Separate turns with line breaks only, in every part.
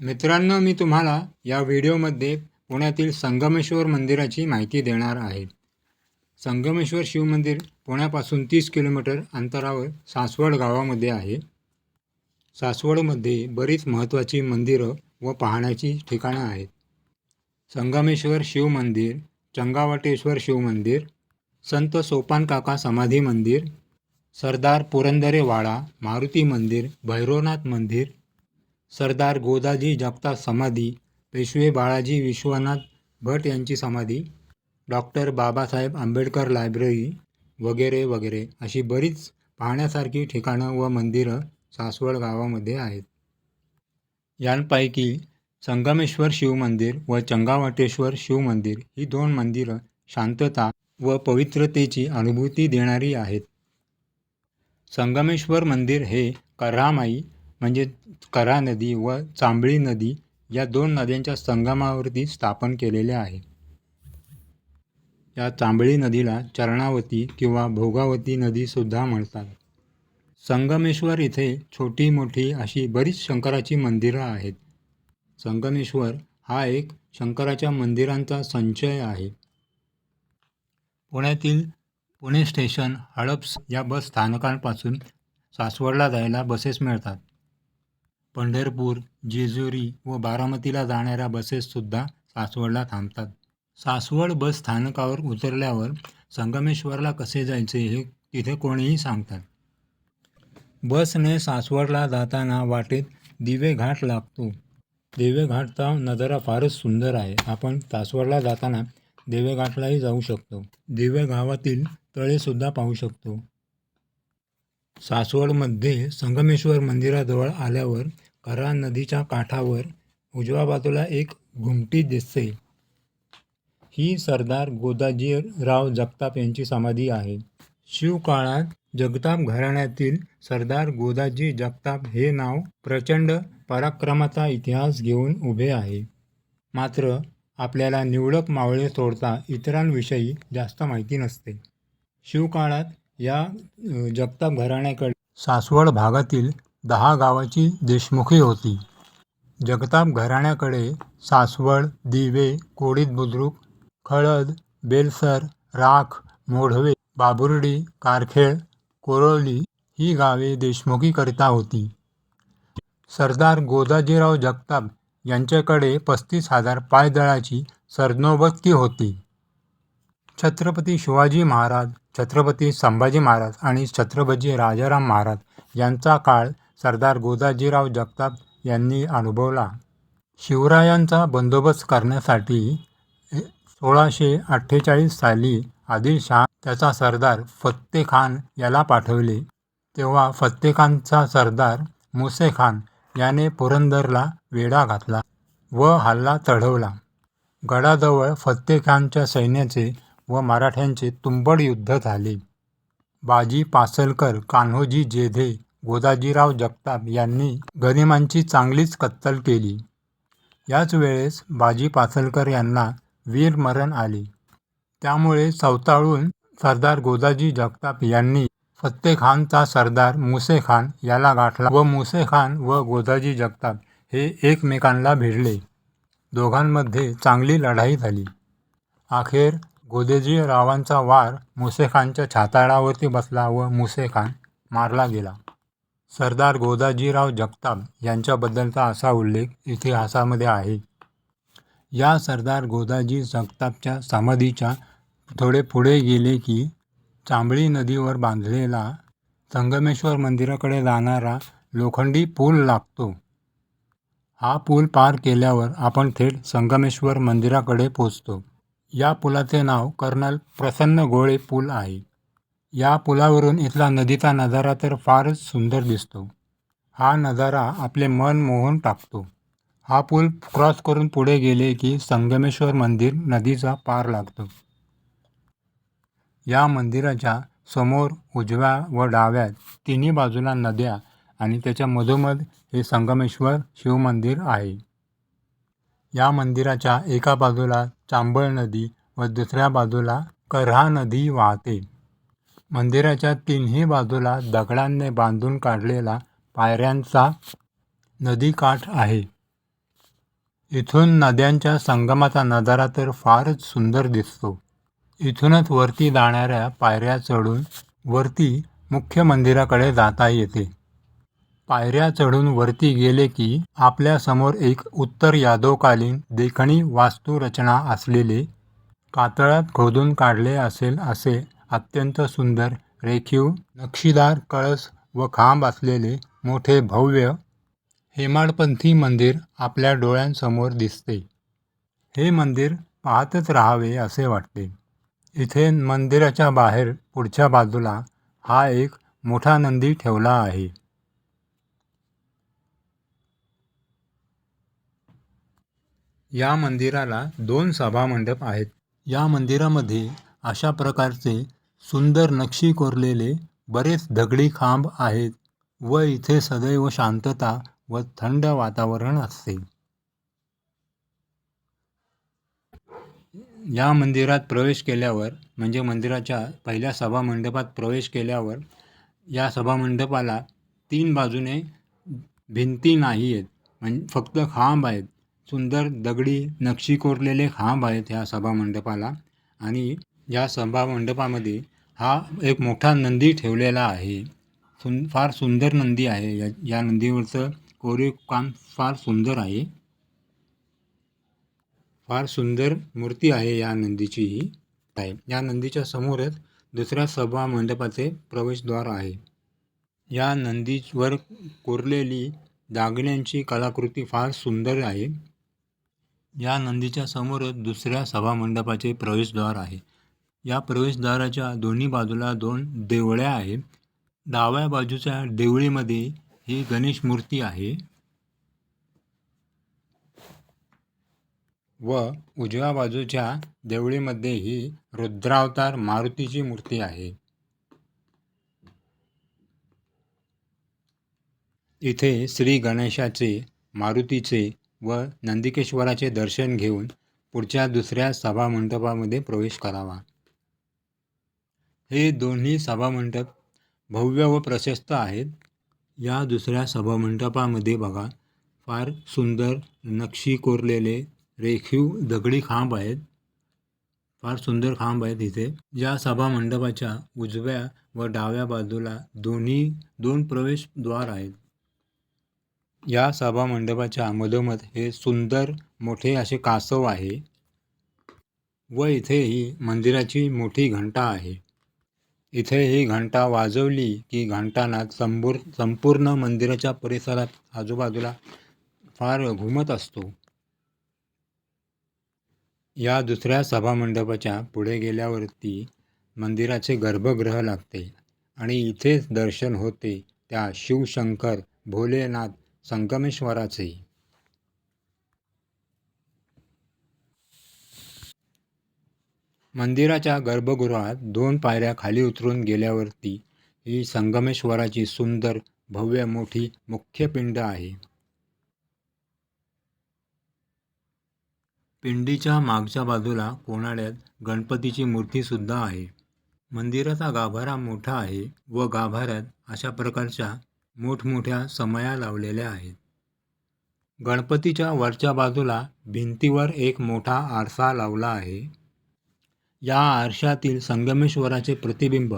मित्रांनो मी तुम्हाला या व्हिडिओमध्ये पुण्यातील संगमेश्वर मंदिराची माहिती देणार आहे. संगमेश्वर शिवमंदिर पुण्यापासून तीस किलोमीटर अंतरावर सासवड गावामध्ये आहे. सासवडमध्ये बरीच महत्त्वाची मंदिरं व पाहण्याची ठिकाणं आहेत. संगमेश्वर शिवमंदिर चंगावटेश्वर शिवमंदिर संत सोपान काका समाधी मंदिर सरदार पुरंदरे वाडा मारुती मंदिर भैरवनाथ मंदिर सरदार गोदाजी जगताप समाधी पेशवे बाळाजी विश्वनाथ भट यांची समाधी डॉक्टर बाबासाहेब आंबेडकर लायब्ररी वगैरे वगैरे अशी बरीच पाहण्यासारखी ठिकाणं व मंदिरं सासवड गावामध्ये आहेत. यांपैकी संगमेश्वर शिवमंदिर व चंगावटेश्वर शिवमंदिर ही दोन मंदिरं शांतता व पवित्रतेची अनुभूती देणारी आहेत. संगमेश्वर मंदिर हे कऱ्हामाई म्हणजे कऱ्हा नदी व चांबळी नदी या दोन नद्यांच्या संगमावरती स्थापन केलेले आहे. या चांबळी नदीला चरणावती किंवा भोगावती नदीसुद्धा म्हणतात. संगमेश्वर इथे छोटी मोठी अशी बरीच शंकराची मंदिरं आहेत. संगमेश्वर हा एक शंकराच्या मंदिरांचा संचय आहे. पुण्यातील पुणे स्टेशन हडप्स या बस स्थानकांपासून सासवडला जायला बसेस मिळतात. पंढरपूर जेजुरी व बारामतीला जाणाऱ्या बसेससुद्धा सासवडला थांबतात. सासवड बस स्थानकावर उतरल्यावर संगमेश्वरला कसे जायचे हे तिथे कोणीही सांगतात. बसने सासवडला जाताना वाटेत दिवे घाट लागतो. दिवे घाटचा नजारा फारच सुंदर आहे. आपण सासवडला जाताना दिवे घाटलाही जाऊ शकतो. दिवे गावातील तळेसुद्धा पाहू शकतो. सासवडमध्ये संगमेश्वर मंदिराजवळ आल्यावर कऱ्हा नदीच्या काठावर उजव्या बाजूला एक घुमटी दिसते. ही सरदार गोदाजीराव जगताप यांची समाधी आहे. शिवकाळात जगताप घराण्यातील सरदार गोदाजी जगताप हे नाव प्रचंड पराक्रमाचा इतिहास घेऊन उभे आहे. मात्र आपल्याला निवडक मावळे सोडता इतरांविषयी जास्त माहिती नसते. शिवकाळात या जगताप घराण्याकडे सासवड भागातील दहा गावाची देशमुखी होती. जगताप घराण्याकडे सासवड दिवे कोडीत बुद्रुक खळद बेलसर राख मोढवे बाबुर्डी कारखेळ कोरोली ही गावे देशमुखीकरिता होती. सरदार गोदाजीराव जगताप यांच्याकडे पस्तीस हजार पायदळाची सरनोबतकी होती. छत्रपती शिवाजी महाराज छत्रपती संभाजी महाराज आणि छत्रपती राजाराम महाराज यांचा काळ सरदार गोदाजीराव जगताप यांनी अनुभवला. शिवरायांचा बंदोबस्त करण्यासाठी सोळाशे अठ्ठेचाळीस साली आदिलशहा त्याचा सरदार फत्तेखान याला पाठवले. तेव्हा फत्तेखानचा सरदार मुसेखान याने पुरंदरला वेढा घातला व हल्ला चढवला. गडाजवळ फत्तेखानच्या सैन्याचे व मराठ्यांचे तुंबड युद्ध झाले. बाजी पासलकर कान्होजी जेधे गोदाजीराव जगताप यांनी गनिमांची चांगलीच कत्तल केली. याच वेळेस बाजी पासलकर यांना वीरमरण आले. त्यामुळे चवताळून सरदार गोदाजी जगताप यांनी फत्तेखानचा सरदार मुसेखान याला गाठला व मुसेखान व गोदाजी जगताप हे एकमेकांना भिडले. दोघांमध्ये चांगली लढाई झाली. अखेर गोदेजीरावांचा वार मुसेखानच्या छाताळावरती बसला व मुसेखान मारला गेला. सरदार गोदाजीराव जगताप यांच्याबद्दलचा असा उल्लेख इतिहासामध्ये आहे. या सरदार गोदाजी जगतापच्या समाधीच्या थोडे पुढे गेले की चांबळी नदीवर बांधलेला संगमेश्वर मंदिराकडे जाणारा लोखंडी पूल लागतो. हा पूल पार केल्यावर आपण थेट संगमेश्वर मंदिराकडे पोचतो. या पुलाचे नाव कर्नल प्रसन्न गोळे पूल आहे. या पुलावरून इथला नदीचा नजारा तर फारच सुंदर दिसतो. हा नजारा आपले मन मोहून टाकतो. हा पूल क्रॉस करून पुढे गेले की संगमेश्वर मंदिर नदीचा पार लागतो. या मंदिराच्या समोर उजव्या व डाव्या तिन्ही बाजूला नद्या आणि त्याच्या मधोमध हे संगमेश्वर शिवमंदिर आहे. या मंदिराच्या एका बाजूला चांबळ नदी व दुसऱ्या बाजूला कऱ्हा नदी वाहते. मंदिराच्या तिन्ही बाजूला दगडांनी बांधून काढलेला पायऱ्यांचा नदीकाठ आहे. इथून नद्यांच्या संगमाचा नजारा तर फारच सुंदर दिसतो. इथूनच वरती जाणाऱ्या पायऱ्या चढून वरती मुख्य मंदिराकडे जाता येते. पायऱ्या चढून वरती गेले की आपल्यासमोर एक उत्तर यादवकालीन देखणी वास्तुरचना असलेले कातळात खोदून काढले असेल असे अत्यंत सुंदर रेखीव नक्षीदार कळस व खांब असलेले मोठे भव्य हेमाडपंथी मंदिर आपल्या डोळ्यांसमोर दिसते. हे मंदिर पाहतच राहावे असे वाटते. इथे मंदिराच्या बाहेर पुढच्या बाजूला हा एक मोठा नंदी ठेवला आहे. या मंदिराला दोन सभामंडप आहेत. या मंदिरामध्ये अशा प्रकारचे सुंदर नक्षी कोरलेले बरेच दगडी खांब आहेत व इथे सदैव शांतता व थंड वातावरण असते. या मंदिरात प्रवेश केल्यावर म्हणजे मंदिराच्या पहिल्या सभामंडपात प्रवेश केल्यावर या सभामंडपाला तीन बाजूने भिंती नाही आहेत म्हणजे फक्त खांब आहेत. सुंदर दगडी नक्षी कोरलेले खांब आहेत ह्या सभामंडपाला आणि या सभामंडपामध्ये हा एक मोठा नंदी ठेवलेला आहे. सुं फार सुंदर नंदी आहे. या या नंदीवरचं कोरीव काम फार सुंदर आहे. फार सुंदर मूर्ती आहे या नंदीची ही आहे या नंदीच्या समोरच दुसऱ्या सभा मंडपाचे प्रवेशद्वार आहे. या नंदीवर कोरलेली दागिन्यांची कलाकृती फार सुंदर आहे. या नंदीच्या समोरच दुसऱ्या सभामंडपाचे प्रवेशद्वार आहे. या प्रवेशद्वाराच्या दोन्ही बाजूला दोन देवळ्या आहेत. डाव्या बाजूच्या देवळीमध्ये ही गणेश मूर्ती आहे. व उजव्या बाजूच्या देवळीमध्ये ही रुद्रावतार मारुतीची मूर्ती आहे. इथे श्री गणेशाचे मारुतीचे व नंदिकेश्वराचे दर्शन घेऊन पुढच्या दुसऱ्या सभामंडपामध्ये प्रवेश करावा. हे दोन्ही सभामंडप भव्य व प्रशस्त आहेत. या दुसऱ्या सभामंडपामध्ये बघा फार सुंदर नक्षी कोरलेले रेखीव दगडी खांब आहेत. फार सुंदर खांब आहेत इथे. या सभामंडपाच्या उजव्या व डाव्या बाजूला दोन्ही दोन प्रवेशद्वार आहेत. या सभामंडपाच्या मधोमध हे सुंदर मोठे असे कासव आहे व इथे ही मंदिराची मोठी घंटा आहे. इथे ही घंटा वाजवली की घंटानाद संपूर संपूर्ण मंदिराच्या परिसरात आजूबाजूला फार घुमत असतो. या दुसऱ्या सभामंडपाच्या पुढे गेल्यावरती मंदिराचे गर्भगृह लागते आणि इथेच दर्शन होते त्या शिवशंकर भोलेनाथ संगमेश्वराचे. मंदिराच्या गर्भगृहात दोन पायऱ्या खाली उतरून गेल्यावरती ही संगमेश्वराची सुंदर भव्य मोठी मुख्य पिंड आहे. पिंडीच्या मागच्या बाजूला कोणाड्यात गणपतीची मूर्तीसुद्धा आहे. मंदिराचा गाभारा मोठा आहे व गाभाऱ्यात अशा प्रकारच्या मोठमोठ्या समया लावलेल्या आहेत. गणपतीच्या वरच्या बाजूला भिंतीवर एक मोठा आरसा लावला आहे. या आरशातील संगमेश्वराचे प्रतिबिंब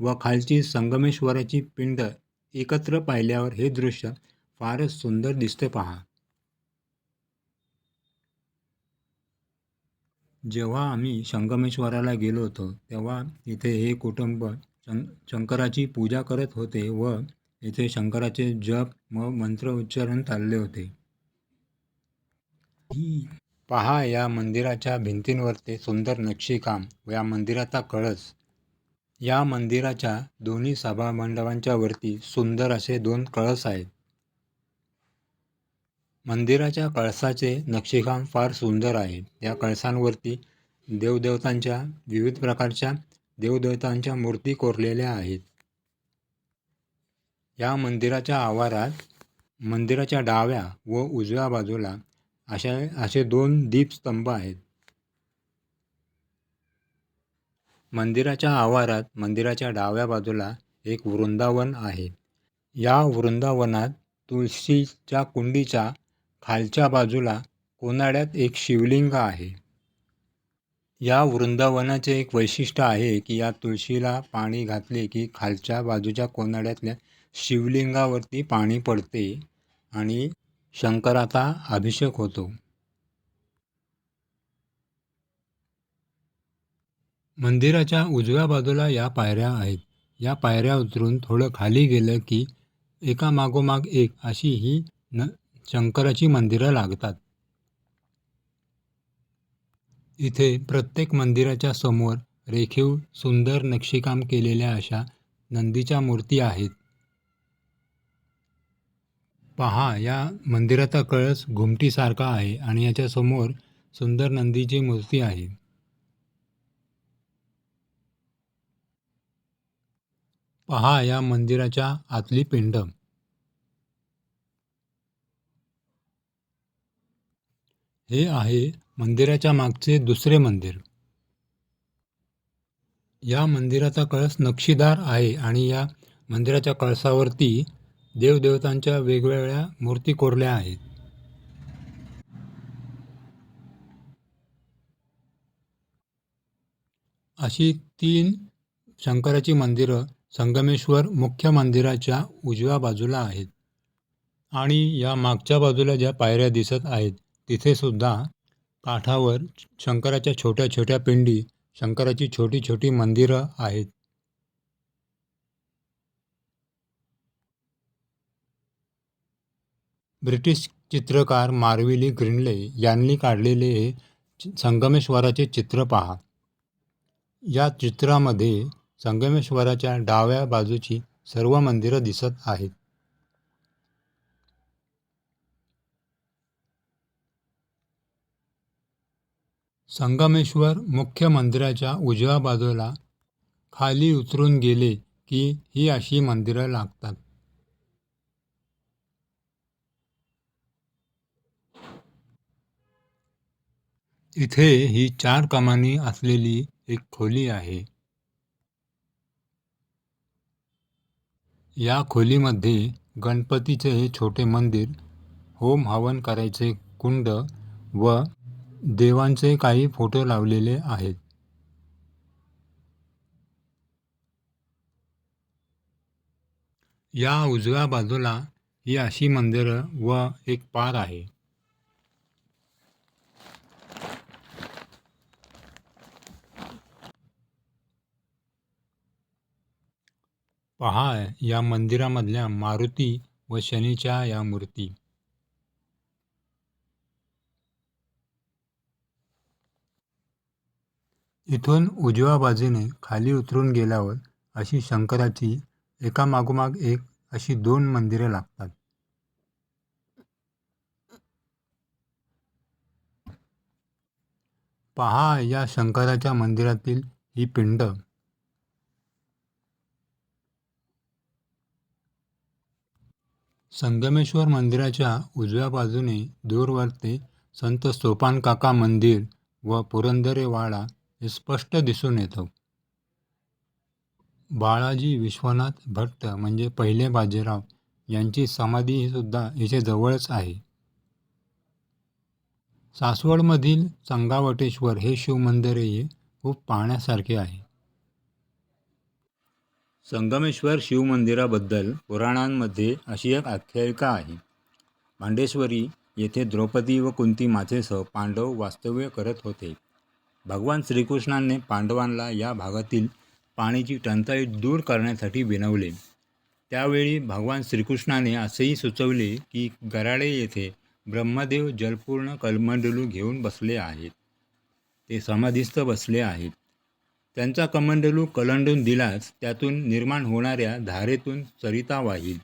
व खालची संगमेश्वराची पिंड एकत्र पाहिल्यावर हे दृश्य फारच सुंदर दिसते पहा. जेव्हा आम्ही संगमेश्वराला गेलो होतो तेव्हा इथे हे कुटुंब शं शंकराची पूजा करत होते व इथे शंकराचे जप व मंत्र उच्चारण चालले होते. पहा या मंदिराच्या भिंतींवरती सुंदर नक्षीकाम व या मंदिराचा कळस. या मंदिराच्या दोन्ही सभामंडपांच्या वरती सुंदर असे दोन कळस आहेत. मंदिराच्या कळसाचे नक्षीकाम फार सुंदर आहे. या कळसांवरती देवदेवतांच्या विविध प्रकारच्या देवदेवतांच्या मूर्ती कोरलेल्या आहेत. या मंदिराच्या आवारात मंदिराच्या डाव्या व उजव्या बाजूला अशा असे दोन दीपस्तंभ आहेत. मंदिराच्या आवारात मंदिराच्या डाव्या बाजूला एक वृंदावन आहे. या वृंदावनात तुळशीच्या कुंडीच्या खालच्या बाजूला कोनाड्यात एक शिवलिंग आहे. या वृंदावनाचे एक वैशिष्ट्य आहे की या तुळशीला पाणी घातले की खालच्या बाजूच्या कोनाड्यातल्या शिवलिंगावरती पाणी पडते आणि शंकराचा अभिषेक होतो. मंदिराच्या उजव्या बाजूला या पायऱ्या आहेत. या पायऱ्या उतरून थोडं खाली गेलं की एका मागोमाग एक अशी ही न शंकराची मंदिरं लागतात. इथे प्रत्येक मंदिराच्या समोर रेखीव सुंदर नक्षीकाम केलेल्या अशा नंदीच्या मूर्ती आहेत. पहा या मंदिराचा कळस घुमटीसारखा आहे आणि याच्या समोर सुंदर नंदीची मूर्ती आहे. पहा या मंदिराच्या आतली पिंड. हे आहे मंदिराच्या मागचे दुसरे मंदिर. या मंदिराचा कळस नक्षीदार आहे आणि या मंदिराच्या कळसावरती देवदेवतांच्या वेगवेगळ्या मूर्ती कोरल्या आहेत. अशी तीन शंकराची मंदिरं संगमेश्वर मुख्य मंदिराच्या उजव्या बाजूला आहेत आणि या मागच्या बाजूला ज्या पायऱ्या दिसत आहेत तिथे सुद्धा काठावर शंकराच्या छोट्या छोट्या पिंडी शंकराची छोटी छोटी मंदिरं आहेत. ब्रिटिश चित्रकार मार्विली ग्रिनले यांनी काढलेले हे संगमेश्वराचे चित्र पहा. या चित्रामध्ये संगमेश्वराच्या डाव्या बाजूची सर्व मंदिरं दिसत आहेत. संगमेश्वर मुख्य मंदिराच्या उजव्या बाजूला खाली उतरून गेले की ही अशी मंदिरं लागतात. इथे ही चार कमानी असलेली एक खोली आहे. या खोलीमध्ये गणपतीचे हे छोटे मंदिर होम हवन करायचे कुंड व देवांचे काही फोटो लावलेले आहेत. या उजव्या बाजूला ही अशी मंदिरं व एक पार आहे. पहा या मंदिरामधल्या मारुती व शनीच्या या मूर्ती. इथून उजव्या बाजूने खाली उतरून गेल्यावर अशी शंकराची एकामागोमाग एक अशी दोन मंदिरे लागतात. पहा या शंकराच्या मंदिरातील ही पिंड. संगमेश्वर मंदिराच्या उजव्या बाजूने दूरवरते संत सोपानकाका मंदिर व पुरंदरेवाडा हे स्पष्ट दिसून येतं. बाळाजी विश्वनाथ भट्ट म्हणजे पहिले बाजीराव. यांची समाधी सुद्धा इथे जवळच आहे. सासवडमधील संगावटेश्वर हे शिवमंदिरही खूप पाहण्यासारखे आहे. संगमेश्वर शिवमंदिराबद्दल पुराणांमध्ये अशी एक आख्यायिका आहे. मांडेश्वरी येथे द्रौपदी व कुंती मातेसह पांडव वास्तव्य करत होते. भगवान श्रीकृष्णाने पांडवांना या भागातील पाण्याची टंचाई दूर करण्यासाठी विनवले. त्यावेळी भगवान श्रीकृष्णाने असेही सुचवले की गराडे येथे ब्रह्मदेव जलपूर्ण कलमंडलू घेऊन बसले आहेत. ते समाधीस्थ बसले आहेत. त्यांचा कमंडलू कलंडून दिलाच त्यातून निर्माण होणाऱ्या धारेतून सरिता वाहील.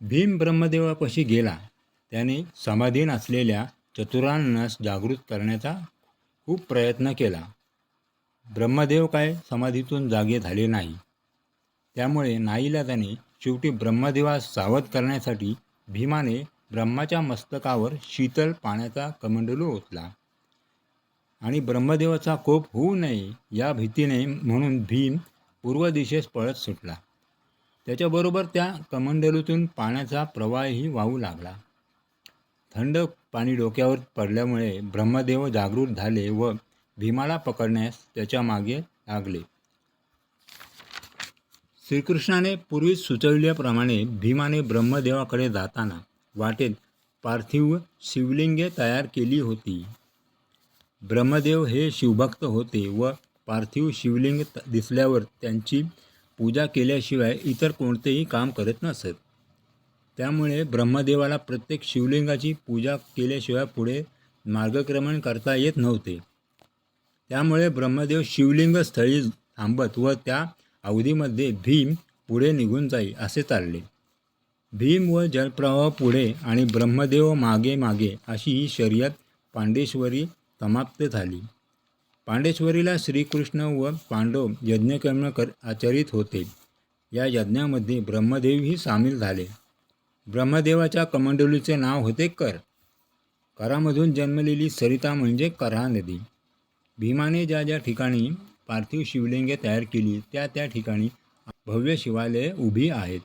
भीम ब्रह्मदेवापाशी गेला. त्याने समाधीन असलेल्या चतुरांनास जागृत करण्याचा खूप प्रयत्न केला. ब्रह्मदेव काय समाधीतून जागे झाले नाही. त्यामुळे नाईला त्याने शेवटी ब्रह्मदेवास सावध करण्यासाठी भीमाने ब्रह्माच्या मस्तकावर शीतल पाण्याचा कमंडलू ओतला. आणि ब्रह्मदेवाचा कोप होऊ नये या भीतीने म्हणून भीम पूर्व दिशेस पळत सुटला. त्याच्याबरोबर त्या कमंडलूतून पाण्याचा प्रवाहही वाहू लागला. थंड पाणी डोक्यावर पडल्यामुळे ब्रह्मदेव जागृत झाले व भीमाला पकडण्यास त्याच्यामागे लागले. श्रीकृष्णाने पूर्वीच सुचविल्याप्रमाणे भीमाने ब्रह्मदेवाकडे जाताना वाटेत पार्थिव शिवलिंगे तयार केली होती. ब्रह्मदेव हे शिवभक्त होते व पार्थिव शिवलिंग दिसल्यावर त्यांची पूजा केल्याशिवाय इतर कोणतेही काम करत नसत. त्यामुळे ब्रह्मदेवाला प्रत्येक शिवलिंगाची पूजा केल्याशिवाय पुढे मार्गक्रमण करता येत नव्हते. त्यामुळे ब्रह्मदेव शिवलिंग स्थळी थांबत व त्या अवधीमध्ये भीम पुढे निघून जाई असे चालले. भीम व जलप्रवाह पुढे आणि ब्रह्मदेव मागे मागे अशी ही शर्यत पांडेश्वरी समाप्त झाली. पांडेश्वरीला श्रीकृष्ण व पांडव यज्ञकर्म कर आचरित होते. या यज्ञामध्ये ब्रह्मदेवही सामील झाले. ब्रह्मदेवाच्या कमंडलूचे नाव होते कर. करामधून जन्मलेली सरिता म्हणजे करा नदी. भीमाने ज्या ज्या ठिकाणी पार्थिव शिवलिंगे तयार केली त्या त्या ठिकाणी भव्य शिवालये उभी आहेत.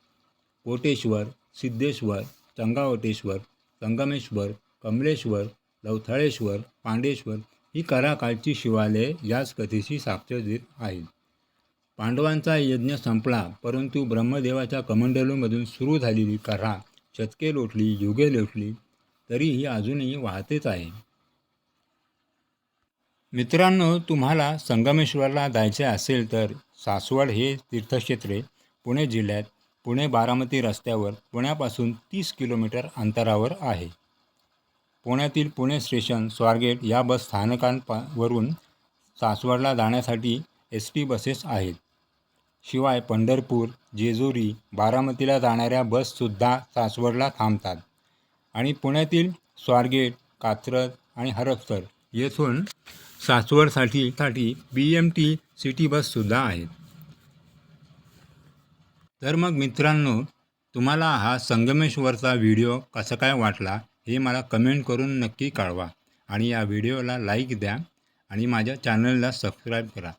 कोटेश्वर सिद्धेश्वर चंगावटेश्वर संगमेश्वर कमलेश्वर लवथळेश्वर पांडेश्वर ही कराकाळची शिवालये याच कथेशी साक्ष देत आहेत. पांडवांचा यज्ञ संपला परंतु ब्रह्मदेवाच्या कमंडलूमधून सुरू झालेली करा शतके लोटली युगे लोटली तरी ही अजूनही वाहतेच आहे. मित्रांनो तुम्हाला संगमेश्वरला जायचे असेल तर सासवड हे तीर्थक्षेत्रे पुणे जिल्ह्यात पुणे बारामती रस्त्यावर पुण्यापासून तीस किलोमीटर अंतरावर आहे. पुण्यातील पुणे स्टेशन स्वारगेट या बस स्थानकांवरून सासवडला जाण्यासाठी एस टी बसेस आहेत. शिवाय पंढरपूर जेजुरी बारामतीला जाणाऱ्या बससुद्धा सासवडला थांबतात. आणि पुण्यातील स्वारगेट कात्रज आणि हरपसर येथून सासवडसाठी साठी बी एम टी सिटी बससुद्धा आहेत. तर मग मित्रांनो तुम्हाला हा संगमेश्वरचा व्हिडिओ कसा काय वाटला? हे मला कमेंट करून नक्की कळवा. आणि या व्हिडिओला लाईक द्या आणि माझ्या चॅनलला सबस्क्राईब करा.